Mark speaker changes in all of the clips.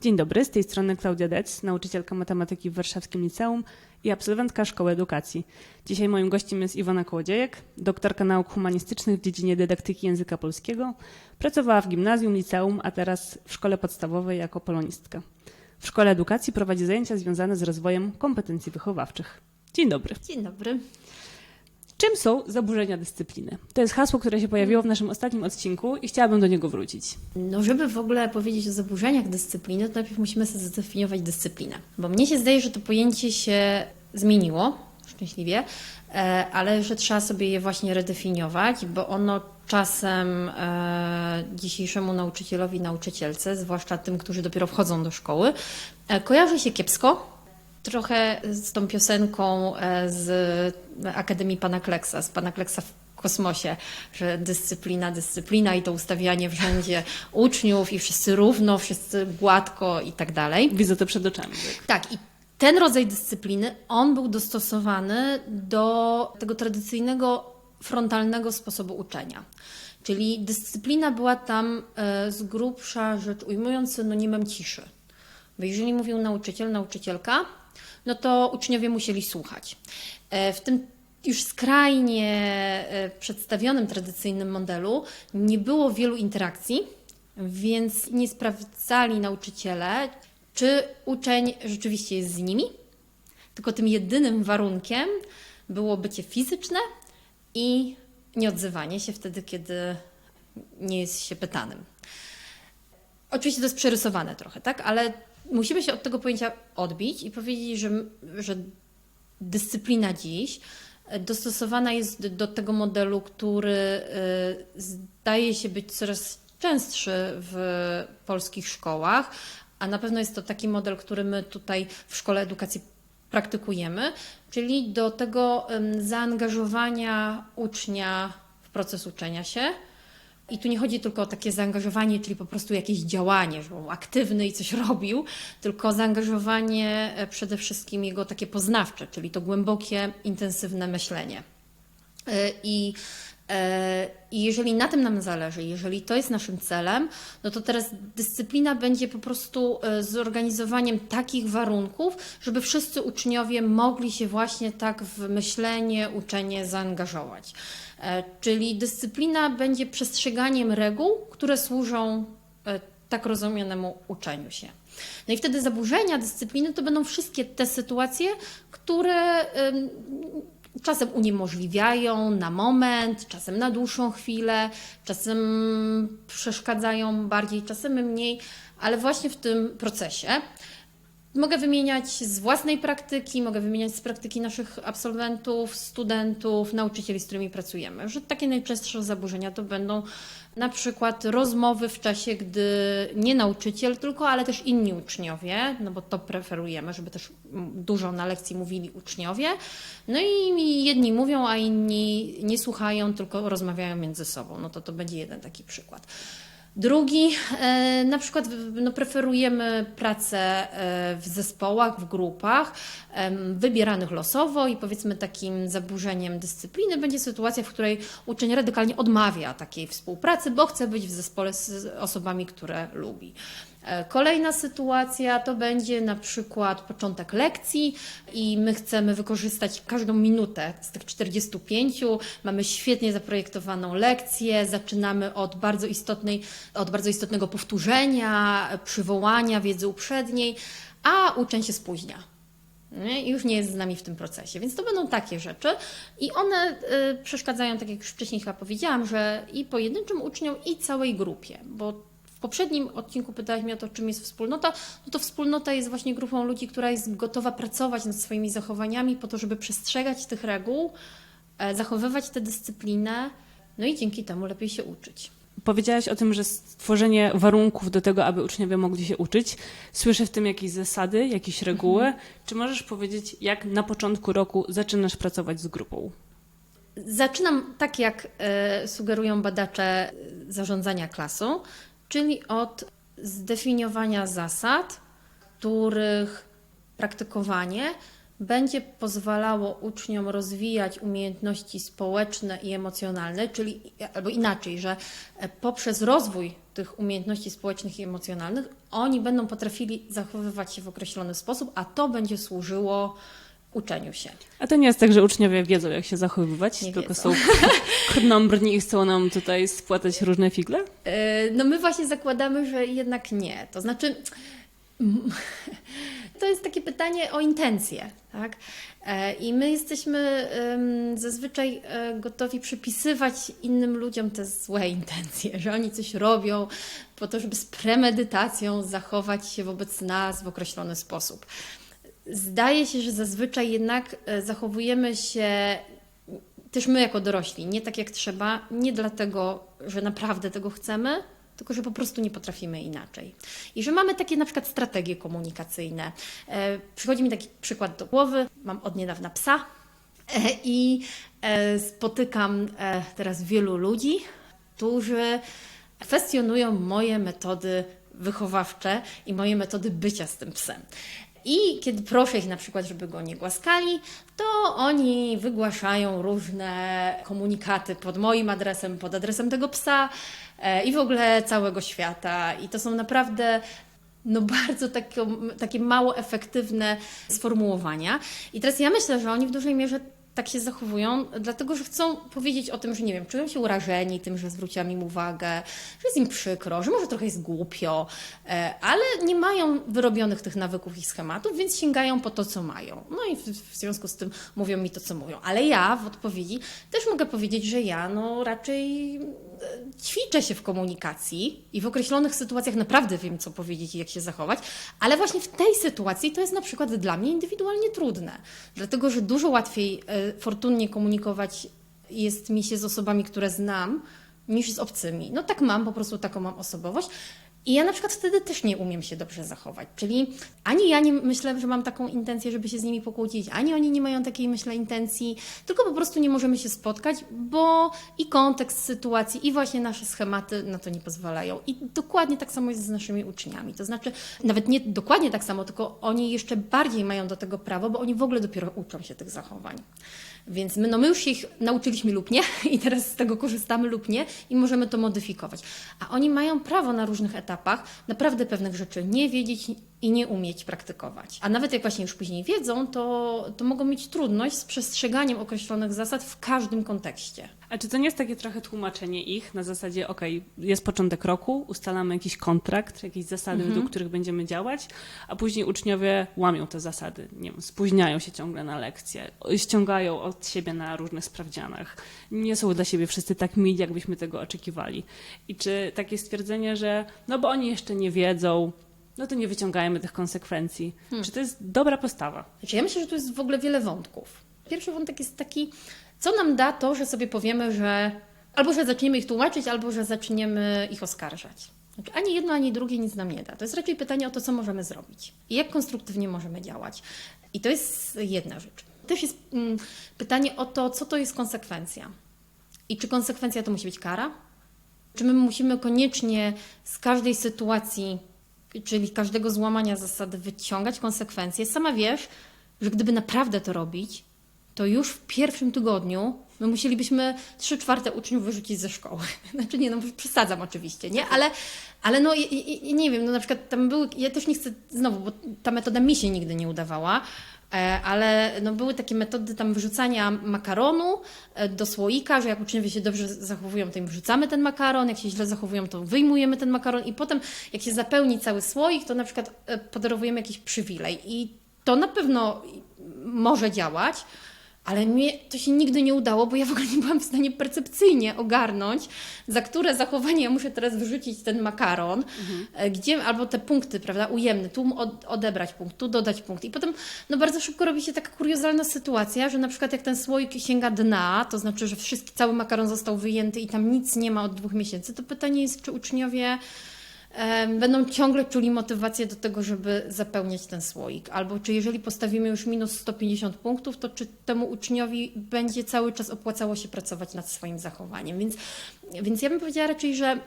Speaker 1: Dzień dobry, z tej strony Klaudia Dec, nauczycielka matematyki w Warszawskim Liceum i absolwentka Szkoły Edukacji. Dzisiaj moim gościem jest Iwona Kołodziejek, doktorka nauk humanistycznych w dziedzinie dydaktyki języka polskiego. Pracowała w gimnazjum, liceum, a teraz w szkole podstawowej jako polonistka. W Szkole Edukacji prowadzi zajęcia związane z rozwojem kompetencji wychowawczych. Dzień dobry.
Speaker 2: Dzień dobry.
Speaker 1: Czym są zaburzenia dyscypliny? To jest hasło, które się pojawiło w naszym ostatnim odcinku i chciałabym do niego wrócić.
Speaker 2: No, żeby w ogóle powiedzieć o zaburzeniach dyscypliny, to najpierw musimy sobie zdefiniować dyscyplinę. Bo mnie się zdaje, że to pojęcie się zmieniło, szczęśliwie, e, ale że trzeba sobie je właśnie redefiniować, bo ono czasem e, dzisiejszemu nauczycielowi, nauczycielce, zwłaszcza tym, którzy dopiero wchodzą do szkoły, e, kojarzy się kiepsko. Trochę z tą piosenką e, z Akademii Pana Kleksa, z Pana Kleksa w kosmosie, że dyscyplina, dyscyplina i to ustawianie w rzędzie uczniów i wszyscy równo, wszyscy gładko i tak dalej.
Speaker 1: Widzę to przed oczami. Tak?
Speaker 2: Tak, i ten rodzaj dyscypliny, on był dostosowany do tego tradycyjnego, frontalnego sposobu uczenia. Czyli dyscyplina była tam e, z grubsza rzecz ujmując synonimem ciszy. Bo jeżeli mówił nauczyciel, nauczycielka, no to uczniowie musieli słuchać. E, W tym już skrajnie e, przedstawionym tradycyjnym modelu nie było wielu interakcji, więc nie sprawdzali nauczyciele, czy uczeń rzeczywiście jest z nimi, tylko tym jedynym warunkiem było bycie fizyczne i nieodzywanie się wtedy, kiedy nie jest się pytanym. Oczywiście to jest przerysowane trochę, tak? Ale musimy się od tego pojęcia odbić i powiedzieć, że, że dyscyplina dziś e, dostosowana jest do tego modelu, który e, zdaje się być coraz częstszy w polskich szkołach, a na pewno jest to taki model, który my tutaj w Szkole Edukacji praktykujemy, czyli do tego zaangażowania ucznia w proces uczenia się. I tu nie chodzi tylko o takie zaangażowanie, czyli po prostu jakieś działanie, że był aktywny i coś robił, tylko zaangażowanie e, przede wszystkim jego takie poznawcze, czyli to głębokie, intensywne myślenie. E, I, I jeżeli na tym nam zależy, jeżeli to jest naszym celem, no to teraz dyscyplina będzie po prostu e, zorganizowaniem takich warunków, żeby wszyscy uczniowie mogli się właśnie tak w myślenie, uczenie zaangażować. E, Czyli dyscyplina będzie przestrzeganiem reguł, które służą e, tak rozumianemu uczeniu się. No i wtedy zaburzenia dyscypliny to będą wszystkie te sytuacje, które czasem uniemożliwiają na moment, czasem na dłuższą chwilę, czasem przeszkadzają bardziej, czasem mniej, ale właśnie w tym procesie. Mogę wymieniać z własnej praktyki, mogę wymieniać z praktyki naszych absolwentów, studentów, nauczycieli, z którymi pracujemy, że takie najczęstsze zaburzenia to będą na przykład rozmowy w czasie, gdy nie nauczyciel, tylko ale też inni uczniowie, no bo to preferujemy, żeby też dużo na lekcji mówili uczniowie. No i jedni mówią, a inni nie słuchają, tylko rozmawiają między sobą. No to to będzie jeden taki przykład. Drugi, e, na przykład no, preferujemy pracę e, w zespołach, w grupach, wybieranych losowo i powiedzmy takim zaburzeniem dyscypliny będzie sytuacja, w której uczeń radykalnie odmawia takiej współpracy, bo chce być w zespole z osobami, które lubi. E, Kolejna sytuacja to będzie na przykład początek lekcji i my chcemy wykorzystać każdą minutę z tych 45. Mamy świetnie zaprojektowaną lekcję, zaczynamy od bardzo, istotnej, od bardzo istotnego powtórzenia, przywołania wiedzy uprzedniej, a uczeń się spóźnia. I już nie jest z nami w tym procesie. Więc to będą takie rzeczy i one y, przeszkadzają, tak jak już wcześniej chyba powiedziałam, że i pojedynczym uczniom, i całej grupie, bo w poprzednim odcinku pytałeś mnie o to, czym jest wspólnota. No to wspólnota jest właśnie grupą ludzi, która jest gotowa pracować nad swoimi zachowaniami po to, żeby przestrzegać tych reguł, e, zachowywać tę dyscyplinę, no i dzięki temu lepiej się uczyć.
Speaker 1: Powiedziałaś o tym, że stworzenie warunków do tego, aby uczniowie mogli się uczyć. Słyszę w tym jakieś zasady, jakieś reguły. Czy możesz powiedzieć, jak na początku roku zaczynasz pracować z grupą?
Speaker 2: Zaczynam tak, jak e, sugerują badacze zarządzania klasą, czyli od zdefiniowania zasad, których praktykowanie będzie pozwalało uczniom rozwijać umiejętności społeczne i emocjonalne, czyli albo inaczej, że e, poprzez rozwój tych umiejętności społecznych i emocjonalnych oni będą potrafili zachowywać się w określony sposób, a to będzie służyło uczeniu się.
Speaker 1: A to nie jest tak, że uczniowie wiedzą, jak się zachowywać,
Speaker 2: Nie
Speaker 1: tylko
Speaker 2: wiedzą.
Speaker 1: są krnąbrni i chcą nam tutaj spłatać różne figle?
Speaker 2: E, No my właśnie zakładamy, że jednak nie. To znaczy, to jest takie pytanie o intencje, tak? E, I my jesteśmy zazwyczaj e, gotowi przypisywać innym ludziom te złe intencje, że oni coś robią po to, żeby z premedytacją zachować się wobec nas w określony sposób. Zdaje się, że zazwyczaj jednak e, zachowujemy się też my jako dorośli, nie tak jak trzeba, nie dlatego, że naprawdę tego chcemy, tylko że po prostu nie potrafimy inaczej. I że mamy takie na przykład strategie komunikacyjne. E, przychodzi mi taki przykład do głowy. Mam od niedawna psa e, i spotykam teraz wielu ludzi, którzy kwestionują moje metody wychowawcze i moje metody bycia z tym psem. I kiedy proszę ich na przykład, żeby go nie głaskali, to oni wygłaszają różne komunikaty pod moim adresem, pod adresem tego psa e, i w ogóle całego świata. I to są naprawdę no bardzo takie, takie mało efektywne sformułowania. I teraz ja myślę, że oni w dużej mierze tak się zachowują, dlatego że chcą powiedzieć o tym, że nie wiem, czują się urażeni tym, że zwróciłam im uwagę, że jest im przykro, że może trochę jest głupio, e, ale nie mają wyrobionych tych nawyków i schematów, więc sięgają po to, co mają. No i w, w związku z tym mówią mi to, co mówią. Ale ja w odpowiedzi też mogę powiedzieć, że ja no raczej ćwiczę się w komunikacji i w określonych sytuacjach naprawdę wiem, co powiedzieć i jak się zachować, ale właśnie w tej sytuacji to jest na przykład dla mnie indywidualnie trudne, dlatego że dużo łatwiej e, fortunnie komunikować jest mi się z osobami, które znam, niż z obcymi. No tak mam, po prostu taką mam osobowość. I ja na przykład wtedy też nie umiem się dobrze zachować. Czyli ani ja nie myślę, że mam taką intencję, żeby się z nimi pokłócić, ani oni nie mają takiej, myślę, intencji, tylko po prostu nie możemy się spotkać, bo i kontekst sytuacji, i właśnie nasze schematy na to nie pozwalają. I dokładnie tak samo jest z naszymi uczniami. To znaczy, nawet nie dokładnie tak samo, tylko oni jeszcze bardziej mają do tego prawo, bo oni w ogóle dopiero uczą się tych zachowań. Więc my, no my już się ich nauczyliśmy lub nie i teraz z tego korzystamy lub nie i możemy to modyfikować. A oni mają prawo na różnych etapach naprawdę pewnych rzeczy nie wiedzieć i nie umieć praktykować. A nawet jak właśnie już później wiedzą, to, to mogą mieć trudność z przestrzeganiem określonych zasad w każdym kontekście.
Speaker 1: A czy to nie jest takie trochę tłumaczenie ich na zasadzie, ok, jest początek roku, ustalamy jakiś kontrakt, jakieś zasady, według których będziemy działać, a później uczniowie łamią te zasady, nie wiem, spóźniają się ciągle na lekcje, ściągają od siebie na różnych sprawdzianach, nie są dla siebie wszyscy tak mili, jakbyśmy tego oczekiwali. I czy takie stwierdzenie, że no bo oni jeszcze nie wiedzą, no to nie wyciągajmy tych konsekwencji. Czy to jest dobra postawa?
Speaker 2: Znaczy, ja myślę, że tu jest w ogóle wiele wątków. Pierwszy wątek jest taki, co nam da to, że sobie powiemy, że albo że zaczniemy ich tłumaczyć, albo że zaczniemy ich oskarżać. Znaczy, ani jedno, ani drugie nic nam nie da. To jest raczej pytanie o to, co możemy zrobić i jak konstruktywnie możemy działać. I to jest jedna rzecz. Też jest mm, pytanie o to, co to jest konsekwencja. I czy konsekwencja to musi być kara? Czy my musimy koniecznie z każdej sytuacji, czyli każdego złamania zasady, wyciągać konsekwencje? Sama wiesz, że gdyby naprawdę to robić, to już w pierwszym tygodniu my musielibyśmy trzy czwarte uczniów wyrzucić ze szkoły. Znaczy nie, no przesadzam oczywiście, nie? Ale, ale no i, i, nie wiem, no na przykład tam były, ja też nie chcę znowu, bo ta metoda mi się nigdy nie udawała, ale no były takie metody tam wyrzucania makaronu e, do słoika, że jak uczniowie się dobrze zachowują, to im wrzucamy ten makaron, jak się źle zachowują, to wyjmujemy ten makaron i potem jak się zapełni cały słoik, to na przykład e, podarowujemy jakiś przywilej. I to na pewno może działać, ale mnie to się nigdy nie udało, bo ja w ogóle nie byłam w stanie percepcyjnie ogarnąć, za które zachowanie ja muszę teraz wyrzucić ten makaron, e, gdzie, albo te punkty, prawda, ujemne, tu od, odebrać punkt, tu dodać punkt. I potem no bardzo szybko robi się taka kuriozalna sytuacja, że na przykład jak ten słoik sięga dna, to znaczy, że wszystki, cały makaron został wyjęty i tam nic nie ma od dwóch miesięcy, to pytanie jest, czy uczniowie będą ciągle czuli motywację do tego, żeby zapełniać ten słoik. Albo czy jeżeli postawimy już minus 150 punktów, to czy temu uczniowi będzie cały czas opłacało się pracować nad swoim zachowaniem. Więc, więc ja bym powiedziała raczej, że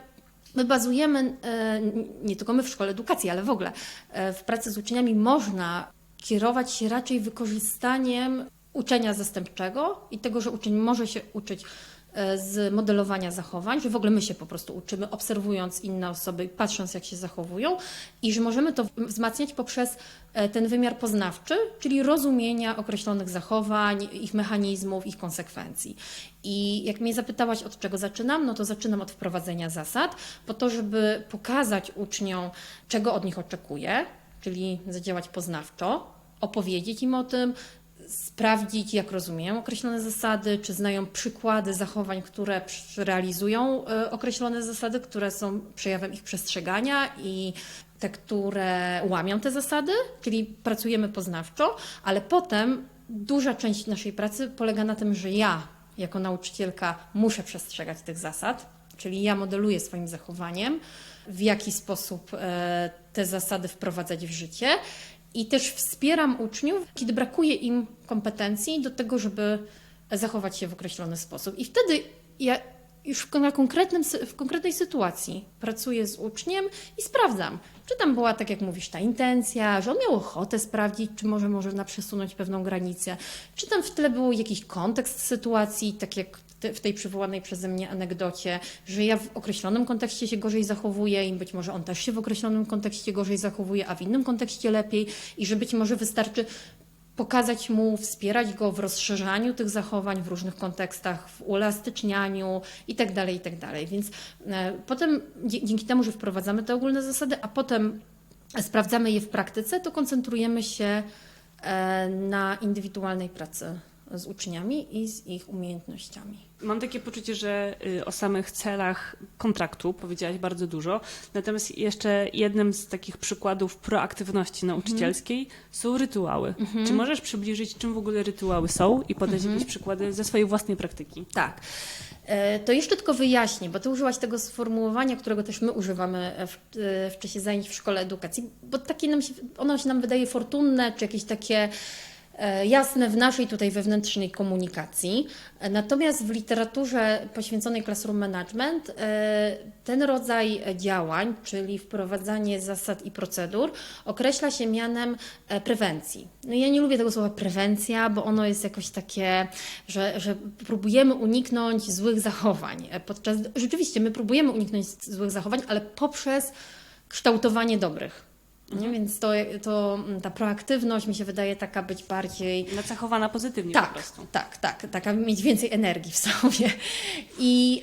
Speaker 2: My bazujemy, e, nie tylko my w szkole edukacji, ale w ogóle e, w pracy z uczniami można kierować się raczej wykorzystaniem uczenia zastępczego i tego, że uczeń może się uczyć z modelowania zachowań, że w ogóle my się po prostu uczymy, obserwując inne osoby, patrząc jak się zachowują i że możemy to wzmacniać poprzez e, ten wymiar poznawczy, czyli rozumienia określonych zachowań, ich mechanizmów, ich konsekwencji. I jak mnie zapytałaś, od czego zaczynam, no to zaczynam od wprowadzenia zasad, po to, żeby pokazać uczniom, czego od nich oczekuję, czyli zadziałać poznawczo, opowiedzieć im o tym, sprawdzić, jak rozumieją określone zasady, czy znają przykłady zachowań, które realizują e, określone zasady, które są przejawem ich przestrzegania i te, które łamią te zasady, czyli pracujemy poznawczo, ale potem duża część naszej pracy polega na tym, że ja jako nauczycielka muszę przestrzegać tych zasad, czyli ja modeluję swoim zachowaniem, w jaki sposób e, te zasady wprowadzać w życie i też wspieram uczniów, kiedy brakuje im kompetencji do tego, żeby zachować się w określony sposób. I wtedy ja już w, na konkretnym, w konkretnej sytuacji pracuję z uczniem i sprawdzam, czy tam była, tak jak mówisz, ta intencja, że on miał ochotę sprawdzić, czy może można przesunąć pewną granicę, czy tam w tle był jakiś kontekst sytuacji, tak jak w tej przywołanej przeze mnie anegdocie, że ja w określonym kontekście się gorzej zachowuję i być może on też się w określonym kontekście gorzej zachowuje, a w innym kontekście lepiej i że być może wystarczy pokazać mu, wspierać go w rozszerzaniu tych zachowań w różnych kontekstach, w uelastycznianiu itd., itd. Więc e, potem dzięki temu, że wprowadzamy te ogólne zasady, a potem sprawdzamy je w praktyce, to koncentrujemy się e, na indywidualnej pracy z uczniami i z ich umiejętnościami.
Speaker 1: Mam takie poczucie, że y, o samych celach kontraktu powiedziałaś bardzo dużo, natomiast jeszcze jednym z takich przykładów proaktywności nauczycielskiej są rytuały. Czy możesz przybliżyć, czym w ogóle rytuały są i podać jakieś przykłady ze swojej własnej praktyki?
Speaker 2: Tak. E, To jeszcze tylko wyjaśnię, bo ty użyłaś tego sformułowania, którego też my używamy w, e, w czasie zajęć w szkole edukacji, bo takie nam się, ono się nam wydaje fortunne, czy jakieś takie e, jasne w naszej tutaj wewnętrznej komunikacji. E, Natomiast w literaturze poświęconej Classroom Management e, ten rodzaj działań, czyli wprowadzanie zasad i procedur, określa się mianem e, prewencji. No ja nie lubię tego słowa prewencja, bo ono jest jakoś takie, że, że próbujemy uniknąć złych zachowań. E, Podczas, rzeczywiście my próbujemy uniknąć złych zachowań, ale poprzez kształtowanie dobrych. Nie? Więc to, to mm, ta proaktywność mi się wydaje taka być bardziej
Speaker 1: Nacechowana pozytywnie po
Speaker 2: tak,
Speaker 1: prostu.
Speaker 2: tak, tak, taka mieć więcej energii w sobie. I,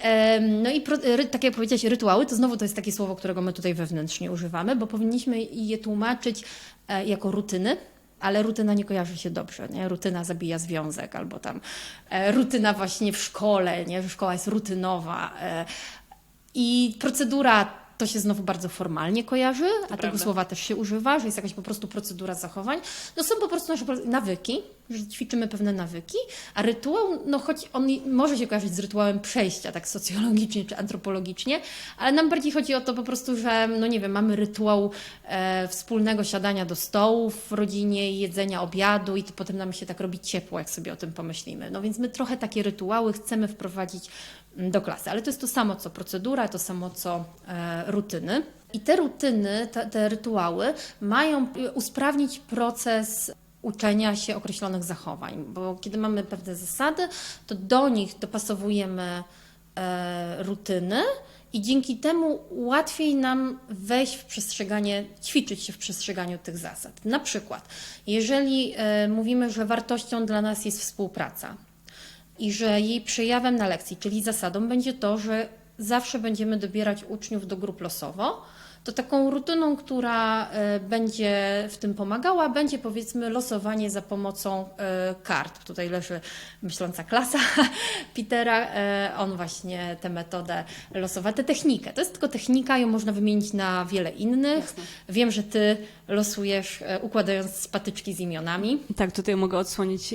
Speaker 2: no i tak jak powiedziałaś, rytuały, to znowu to jest takie słowo, którego my tutaj wewnętrznie używamy, bo powinniśmy je tłumaczyć e, jako rutyny, ale rutyna nie kojarzy się dobrze, nie? Rutyna zabija związek, albo tam e, rutyna właśnie w szkole, nie? Że szkoła jest rutynowa. E, I procedura to się znowu bardzo formalnie kojarzy, a tego
Speaker 1: prawda.
Speaker 2: słowa też się używa, że jest jakaś po prostu procedura zachowań. No są po prostu nasze nawyki, że ćwiczymy pewne nawyki, a rytuał, no choć on może się kojarzyć z rytuałem przejścia, tak socjologicznie czy antropologicznie, ale nam bardziej chodzi o to po prostu, że no nie wiem, mamy rytuał e, wspólnego siadania do stołu w rodzinie, jedzenia obiadu i to potem nam się tak robi ciepło, jak sobie o tym pomyślimy. No więc my trochę takie rytuały chcemy wprowadzić do klasy, ale to jest to samo co procedura, to samo co e, rutyny. I te rutyny, te, te rytuały mają usprawnić proces uczenia się określonych zachowań, bo kiedy mamy pewne zasady, to do nich dopasowujemy e, rutyny i dzięki temu łatwiej nam wejść w przestrzeganie, ćwiczyć się w przestrzeganiu tych zasad. Na przykład, jeżeli e, mówimy, że wartością dla nas jest współpraca, i że jej przejawem na lekcji, czyli zasadą, będzie to, że zawsze będziemy dobierać uczniów do grup losowo, to taką rutyną, która e, będzie w tym pomagała, będzie powiedzmy losowanie za pomocą e, kart. Tutaj leży myśląca klasa Petera, e, on właśnie tę metodę losowa, tę technikę. To jest tylko technika, ją można wymienić na wiele innych. Wiem, że ty losujesz układając patyczki z imionami.
Speaker 1: Tak, tutaj mogę odsłonić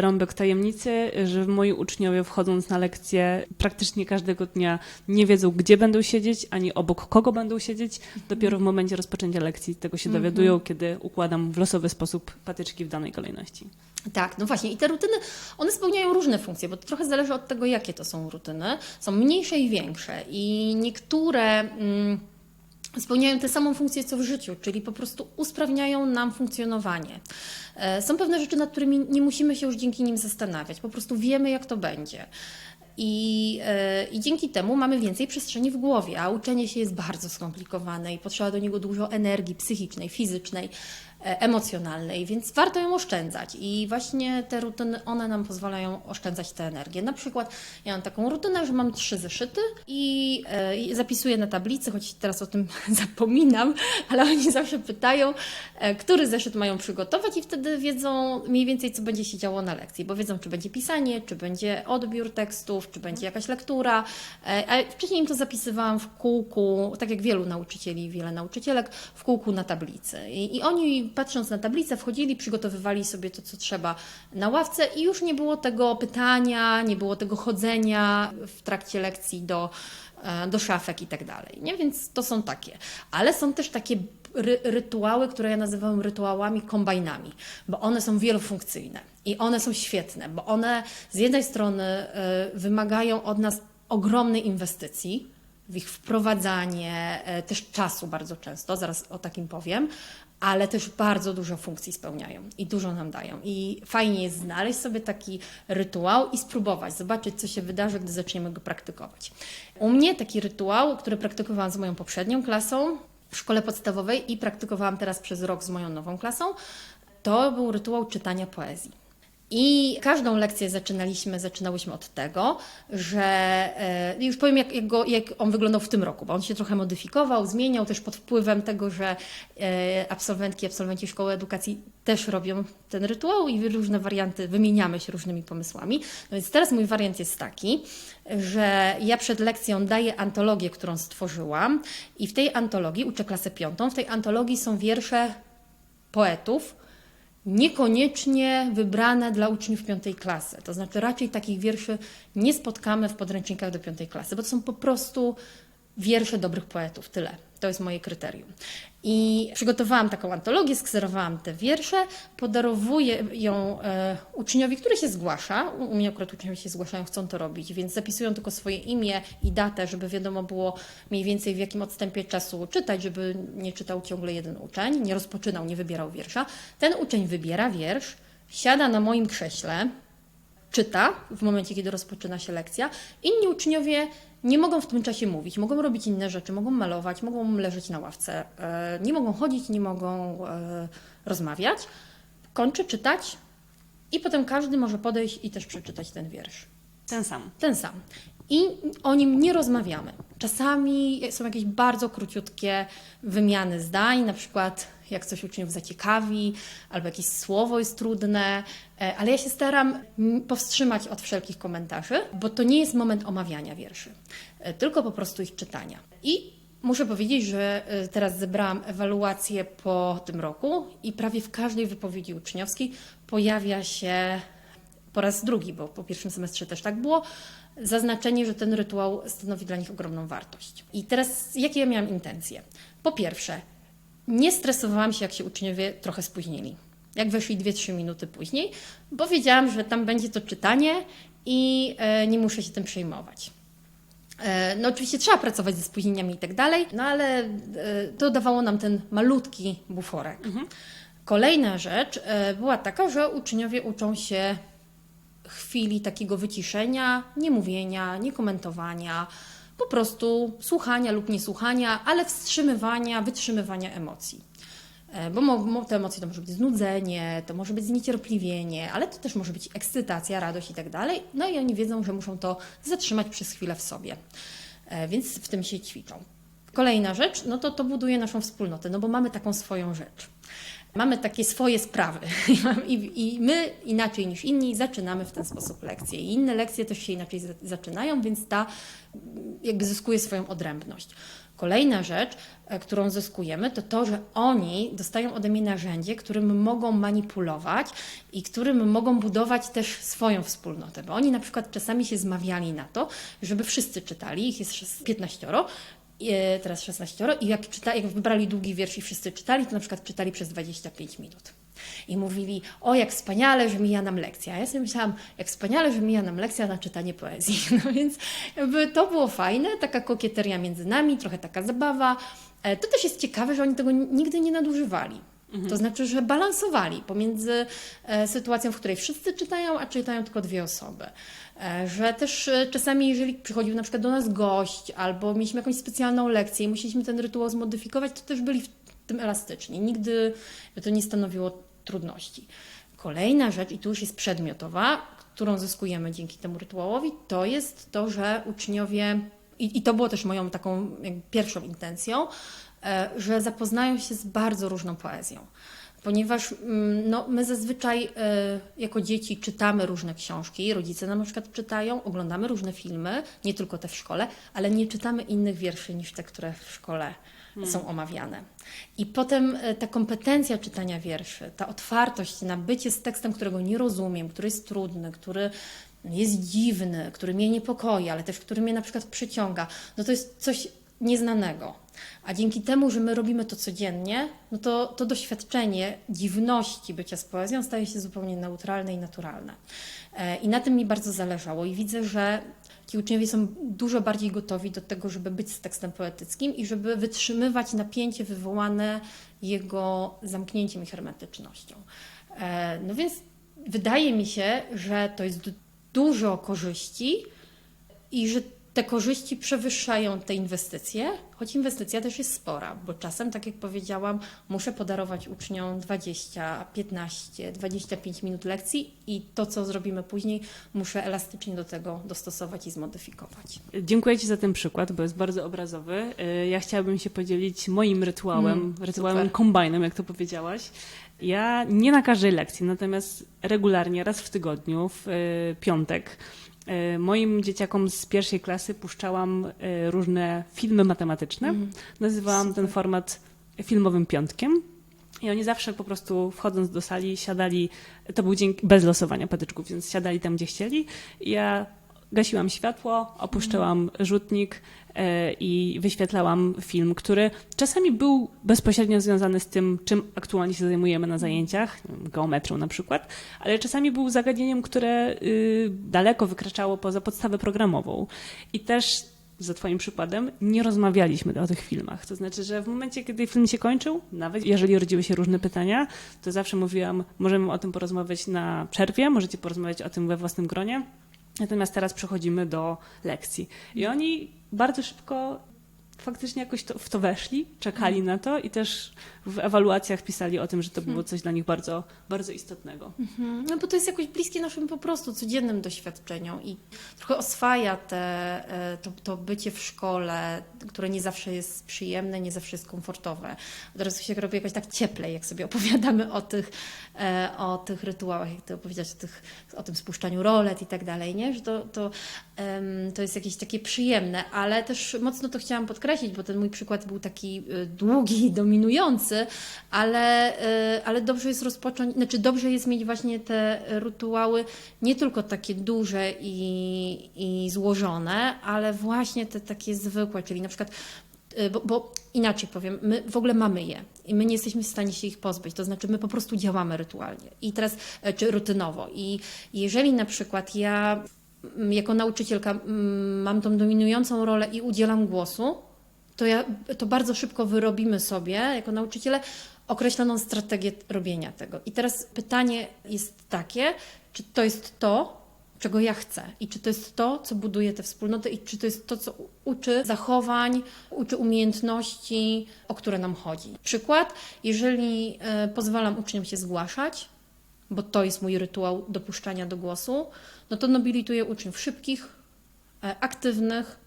Speaker 1: rąbek tajemnicy, że moi uczniowie wchodząc na lekcje praktycznie każdego dnia nie wiedzą, gdzie będą siedzieć, ani obok kogo będą siedzieć. Dopiero w momencie rozpoczęcia lekcji tego się dowiadują, kiedy układam w losowy sposób patyczki w danej kolejności.
Speaker 2: Tak, no właśnie. I te rutyny, one spełniają różne funkcje, bo to trochę zależy od tego, jakie to są rutyny. Są mniejsze i większe. I niektóre mm, spełniają tę samą funkcję co w życiu, czyli po prostu usprawniają nam funkcjonowanie. E, Są pewne rzeczy, nad którymi nie musimy się już dzięki nim zastanawiać, po prostu wiemy, jak to będzie. I, e, I dzięki temu mamy więcej przestrzeni w głowie, a uczenie się jest bardzo skomplikowane i potrzeba do niego dużo energii psychicznej, fizycznej, emocjonalnej, więc warto ją oszczędzać. I właśnie te rutyny, one nam pozwalają oszczędzać tę energię. Na przykład ja mam taką rutynę, że mam trzy zeszyty i e, zapisuję na tablicy, choć teraz o tym zapominam, ale oni zawsze pytają, e, który zeszyt mają przygotować i wtedy wiedzą mniej więcej, co będzie się działo na lekcji, bo wiedzą, czy będzie pisanie, czy będzie odbiór tekstów, czy będzie jakaś lektura. E, Ale wcześniej im to zapisywałam w kółku, tak jak wielu nauczycieli, wiele nauczycielek, w kółku na tablicy. I, I oni patrząc na tablicę wchodzili, przygotowywali sobie to, co trzeba na ławce i już nie było tego pytania, nie było tego chodzenia w trakcie lekcji do, e, do szafek i tak dalej. Nie? Więc to są takie. Ale są też takie ry rytuały, które ja nazywam rytuałami kombajnami, bo one są wielofunkcyjne i one są świetne, bo one z jednej strony e, wymagają od nas ogromnej inwestycji, w ich wprowadzanie, e, też czasu bardzo często, zaraz o takim powiem, ale też bardzo dużo funkcji spełniają i dużo nam dają. I fajnie jest znaleźć sobie taki rytuał i spróbować, zobaczyć, co się wydarzy, gdy zaczniemy go praktykować. U mnie taki rytuał, który praktykowałam z moją poprzednią klasą w szkole podstawowej i praktykowałam teraz przez rok z moją nową klasą, to był rytuał czytania poezji. I każdą lekcję zaczynaliśmy, zaczynałyśmy od tego, że e, już powiem, jak, jak, go, jak on wyglądał w tym roku, bo on się trochę modyfikował, zmieniał też pod wpływem tego, że e, absolwentki, absolwenci szkoły edukacji też robią ten rytuał i różne warianty, wymieniamy się różnymi pomysłami. No więc teraz mój wariant jest taki, że ja przed lekcją daję antologię, którą stworzyłam i w tej antologii, uczę klasę piątą, w tej antologii są wiersze poetów, niekoniecznie wybrane dla uczniów piątej klasy. To znaczy raczej takich wierszy nie spotkamy w podręcznikach do piątej klasy, bo to są po prostu wiersze dobrych poetów. Tyle. To jest moje kryterium. I przygotowałam taką antologię, skserowałam te wiersze, podarowuję ją e, uczniowi, który się zgłasza. U mnie akurat uczniowie się zgłaszają, chcą to robić, więc zapisują tylko swoje imię i datę, żeby wiadomo było mniej więcej w jakim odstępie czasu czytać, żeby nie czytał ciągle jeden uczeń, nie rozpoczynał, nie wybierał wiersza. Ten uczeń wybiera wiersz, siada na moim krześle, czyta w momencie, kiedy rozpoczyna się lekcja. Inni uczniowie nie mogą w tym czasie mówić, mogą robić inne rzeczy, mogą malować, mogą leżeć na ławce, e, nie mogą chodzić, nie mogą e, rozmawiać. Kończy czytać i potem każdy może podejść i też przeczytać ten wiersz.
Speaker 1: Ten sam.
Speaker 2: Ten sam. I o nim nie rozmawiamy. Czasami są jakieś bardzo króciutkie wymiany zdań, na przykład jak coś uczniów zaciekawi, albo jakieś słowo jest trudne, e, ale ja się staram powstrzymać od wszelkich komentarzy, bo to nie jest moment omawiania wierszy, e, tylko po prostu ich czytania. I muszę powiedzieć, że e, teraz zebrałam ewaluację po tym roku i prawie w każdej wypowiedzi uczniowskiej pojawia się po raz drugi, bo po pierwszym semestrze też tak było, zaznaczenie, że ten rytuał stanowi dla nich ogromną wartość. I teraz jakie ja miałam intencje? Po pierwsze, nie stresowałam się, jak się uczniowie trochę spóźnili. Jak weszli 2-3 minuty później, bo wiedziałam, że tam będzie to czytanie i e, nie muszę się tym przejmować. E, No oczywiście trzeba pracować ze spóźnieniami i tak dalej, no ale e, to dawało nam ten malutki buforek. Kolejna rzecz była taka, że uczniowie uczą się chwili takiego wyciszenia, nie mówienia, nie komentowania, po prostu słuchania lub niesłuchania, ale wstrzymywania, wytrzymywania emocji. E, Bo te emocje to może być znudzenie, to może być zniecierpliwienie, ale to też może być ekscytacja, radość i tak dalej. No i oni wiedzą, że muszą to zatrzymać przez chwilę w sobie. E, Więc w tym się ćwiczą. Kolejna rzecz, no to to buduje naszą wspólnotę, no bo mamy taką swoją rzecz. Mamy takie swoje sprawy I i, my inaczej niż inni zaczynamy w ten sposób lekcje. I inne lekcje też się inaczej za- zaczynają, więc ta jakby zyskuje swoją odrębność. Kolejna rzecz, e, którą zyskujemy, to to, że oni dostają ode mnie narzędzie, którym mogą manipulować i którym mogą budować też swoją wspólnotę. Bo oni na przykład czasami się zmawiali na to, żeby wszyscy czytali, ich jest 15, e, teraz 16, i jak, czyta, jak wybrali długi wiersz i wszyscy czytali, to na przykład czytali przez 25 minut. I mówili, o jak wspaniale, że mija nam lekcja. Ja sobie myślałam, jak wspaniale, że mija nam lekcja na czytanie poezji. No więc to było fajne, taka kokieteria między nami, trochę taka zabawa. E, To też jest ciekawe, że oni tego nigdy nie nadużywali. To znaczy, że balansowali pomiędzy e, sytuacją, w której wszyscy czytają, a czytają tylko dwie osoby. E, Że też e, czasami, jeżeli przychodził na przykład do nas gość, albo mieliśmy jakąś specjalną lekcję i musieliśmy ten rytuał zmodyfikować, to też byli w tym elastyczni. Nigdy to nie stanowiło trudności. Kolejna rzecz, i tu już jest przedmiotowa, którą zyskujemy dzięki temu rytuałowi, to jest to, że uczniowie, i, i to było też moją taką pierwszą intencją, że zapoznają się z bardzo różną poezją. Ponieważ mm, no, my zazwyczaj e, jako dzieci czytamy różne książki, rodzice nam na przykład czytają, oglądamy różne filmy, nie tylko te w szkole, ale nie czytamy innych wierszy niż te, które w szkole są omawiane. I potem e, ta kompetencja czytania wierszy, ta otwartość na bycie z tekstem, którego nie rozumiem, który jest trudny, który jest dziwny, który mnie niepokoi, ale też który mnie na przykład przyciąga, no to jest coś nieznanego. A dzięki temu, że my robimy to codziennie, no to to doświadczenie dziwności bycia z poezją staje się zupełnie neutralne i naturalne. E, I na tym mi bardzo zależało i widzę, że ci uczniowie są dużo bardziej gotowi do tego, żeby być z tekstem poetyckim i żeby wytrzymywać napięcie wywołane jego zamknięciem i hermetycznością. E, No więc wydaje mi się, że to jest du- dużo korzyści i że te korzyści przewyższają te inwestycje, choć inwestycja też jest spora, bo czasem, tak jak powiedziałam, muszę podarować uczniom 20, 15, 25 minut lekcji i to, co zrobimy później, muszę elastycznie do tego dostosować i zmodyfikować.
Speaker 1: Dziękuję Ci za ten przykład, bo jest bardzo obrazowy. Y, Ja chciałabym się podzielić moim rytuałem,
Speaker 2: Mm,
Speaker 1: rytuałem
Speaker 2: super.
Speaker 1: kombajnem, jak to powiedziałaś. Ja nie na każdej lekcji, natomiast regularnie, raz w tygodniu, w y, piątek, moim dzieciakom z pierwszej klasy puszczałam y, różne filmy matematyczne. Nazywałam ten format filmowym piątkiem. I oni zawsze po prostu wchodząc do sali siadali, to był dzień bez losowania patyczków, więc siadali tam, gdzie chcieli. Ja gasiłam światło, opuszczałam rzutnik e, i wyświetlałam film, który czasami był bezpośrednio związany z tym, czym aktualnie się zajmujemy na zajęciach, geometrią na przykład, ale czasami był zagadnieniem, które y, daleko wykraczało poza podstawę programową. I też za Twoim przykładem, nie rozmawialiśmy o tych filmach. To znaczy, że w momencie, kiedy film się kończył, nawet jeżeli rodziły się różne pytania, to zawsze mówiłam, możemy o tym porozmawiać na przerwie, możecie porozmawiać o tym we własnym gronie. Natomiast teraz przechodzimy do lekcji. I oni bardzo szybko faktycznie jakoś to, w to weszli, czekali na to i też w ewaluacjach pisali o tym, że to było coś dla nich bardzo, bardzo istotnego.
Speaker 2: Mhm. No bo to jest jakoś bliskie naszym po prostu codziennym doświadczeniom i trochę oswaja te, e, to, to bycie w szkole, które nie zawsze jest przyjemne, nie zawsze jest komfortowe. Od razu się robi jakoś tak cieplej, jak sobie opowiadamy o tych, e, o tych rytuałach, jak ty opowiedziałeś o, tych, o tym spuszczaniu rolet i tak dalej, nie? że to, to, to jest jakieś takie przyjemne, ale też mocno to chciałam podkreślić, bo ten mój przykład był taki e, długi, dominujący, ale, e, ale dobrze jest rozpocząć, znaczy dobrze jest mieć właśnie te rytuały nie tylko takie duże i, i złożone, ale właśnie te takie zwykłe, czyli na przykład e, bo, bo inaczej powiem, my w ogóle mamy je i my nie jesteśmy w stanie się ich pozbyć, to znaczy my po prostu działamy rytualnie i teraz, e, czy rutynowo. I jeżeli na przykład ja mm, jako nauczycielka mm, mam tą dominującą rolę i udzielam głosu, to, ja, to bardzo szybko wyrobimy sobie jako nauczyciele określoną strategię robienia tego. I teraz pytanie jest takie, czy to jest to, czego ja chcę i czy to jest to, co buduje tę wspólnotę i czy to jest to, co uczy zachowań, uczy umiejętności, o które nam chodzi. Przykład, jeżeli e, pozwalam uczniom się zgłaszać, bo to jest mój rytuał dopuszczania do głosu, no to nobilituję uczniów szybkich, e, aktywnych,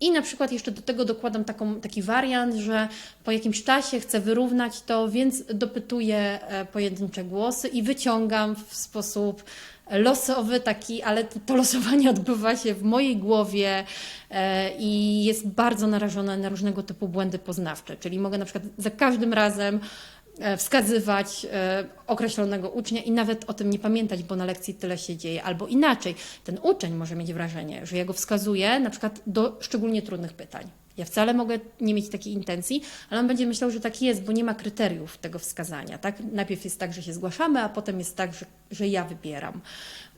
Speaker 2: i na przykład jeszcze do tego dokładam taką, taki wariant, że po jakimś czasie chcę wyrównać to, więc dopytuję e, pojedyncze głosy i wyciągam w sposób losowy taki, ale to, losowanie odbywa się w mojej głowie e, i jest bardzo narażone na różnego typu błędy poznawcze. Czyli mogę na przykład za każdym razem wskazywać e, określonego ucznia i nawet o tym nie pamiętać, bo na lekcji tyle się dzieje. Albo inaczej, ten uczeń może mieć wrażenie, że ja go wskazuję na przykład do szczególnie trudnych pytań. Ja wcale mogę nie mieć takiej intencji, ale on będzie myślał, że tak jest, bo nie ma kryteriów tego wskazania. Tak? Najpierw jest tak, że się zgłaszamy, a potem jest tak, że, że ja wybieram.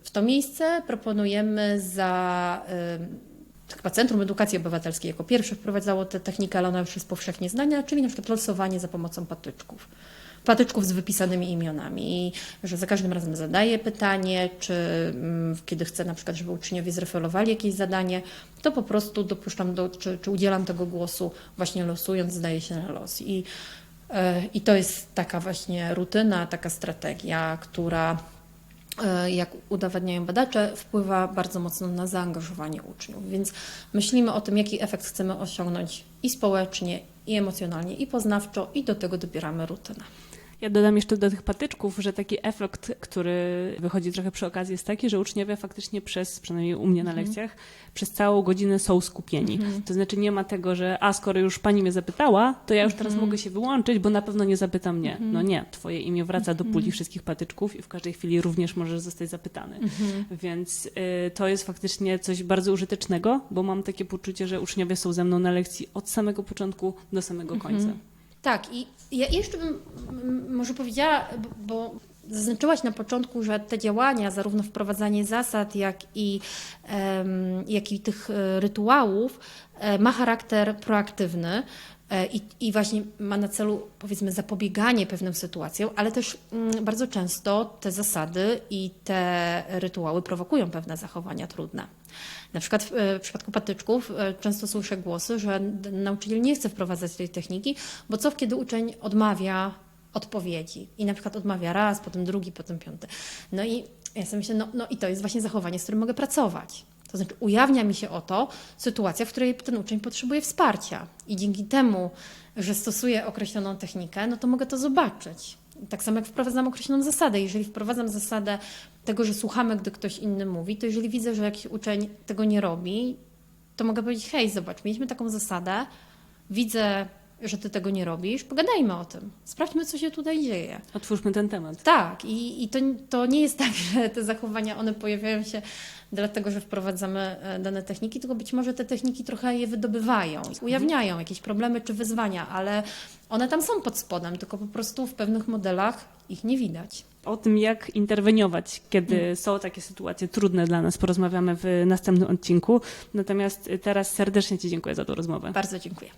Speaker 2: W to miejsce proponujemy za. ym, Chyba Centrum Edukacji Obywatelskiej jako pierwsze wprowadzało tę technikę, ale ona już jest powszechnie znana, czyli na przykład losowanie za pomocą patyczków. Patyczków z wypisanymi imionami, I że za każdym razem zadaję pytanie, czy mm, kiedy chcę na przykład, żeby uczniowie zreferowali jakieś zadanie, to po prostu dopuszczam do, czy, czy udzielam tego głosu właśnie losując, zdaje się na los. I, e, I to jest taka właśnie rutyna, taka strategia, która jak udowadniają badacze, wpływa bardzo mocno na zaangażowanie uczniów. Więc myślimy o tym, jaki efekt chcemy osiągnąć i społecznie, i emocjonalnie, i poznawczo, i do tego dobieramy rutynę.
Speaker 1: Ja dodam jeszcze do tych patyczków, że taki efekt, który wychodzi trochę przy okazji, jest taki, że uczniowie faktycznie przez, przynajmniej u mnie na lekcjach, przez całą godzinę są skupieni. To znaczy nie ma tego, że a skoro już pani mnie zapytała, to ja już teraz mogę się wyłączyć, bo na pewno nie zapyta mnie. No nie, twoje imię wraca do puli wszystkich patyczków i w każdej chwili również możesz zostać zapytany. Więc y, to jest faktycznie coś bardzo użytecznego, bo mam takie poczucie, że uczniowie są ze mną na lekcji od samego początku do samego końca.
Speaker 2: Tak, i ja jeszcze bym może powiedziała, bo- zaznaczyłaś na początku, że te działania, zarówno wprowadzanie zasad, jak i, jak i tych e, rytuałów, e, ma charakter proaktywny. e, I, I właśnie ma na celu, powiedzmy, zapobieganie pewnym sytuacjom, ale też bardzo często te zasady i te rytuały prowokują pewne zachowania trudne. Na przykład w, e, przypadku patyczków e, często słyszę głosy, że nauczyciel nie chce wprowadzać tej techniki, bo co kiedy uczeń odmawia odpowiedzi i na przykład odmawia raz, potem drugi, potem piąty. No i ja sobie myślę, no, no i to jest właśnie zachowanie, z którym mogę pracować. To znaczy ujawnia mi się oto sytuacja, w której ten uczeń potrzebuje wsparcia i dzięki temu, że stosuję określoną technikę, no to mogę to zobaczyć. Tak samo jak wprowadzam określoną zasadę. Jeżeli wprowadzam zasadę tego, że słuchamy, gdy ktoś inny mówi, to jeżeli widzę, że jakiś uczeń tego nie robi, to mogę powiedzieć: Hej, zobacz, mieliśmy taką zasadę, widzę, że ty tego nie robisz, pogadajmy o tym, sprawdźmy, co się tutaj dzieje.
Speaker 1: Otwórzmy ten temat.
Speaker 2: Tak, i, i to, to nie jest tak, że te zachowania one pojawiają się dlatego, że wprowadzamy e, dane techniki, tylko być może te techniki trochę je wydobywają, ujawniają jakieś problemy czy wyzwania, ale one tam są pod spodem, tylko po prostu w pewnych modelach ich nie widać.
Speaker 1: O tym, jak interweniować, kiedy
Speaker 2: Mm.
Speaker 1: są takie sytuacje trudne dla nas, porozmawiamy w następnym odcinku. Natomiast teraz serdecznie Ci dziękuję za tą rozmowę.
Speaker 2: Bardzo dziękuję.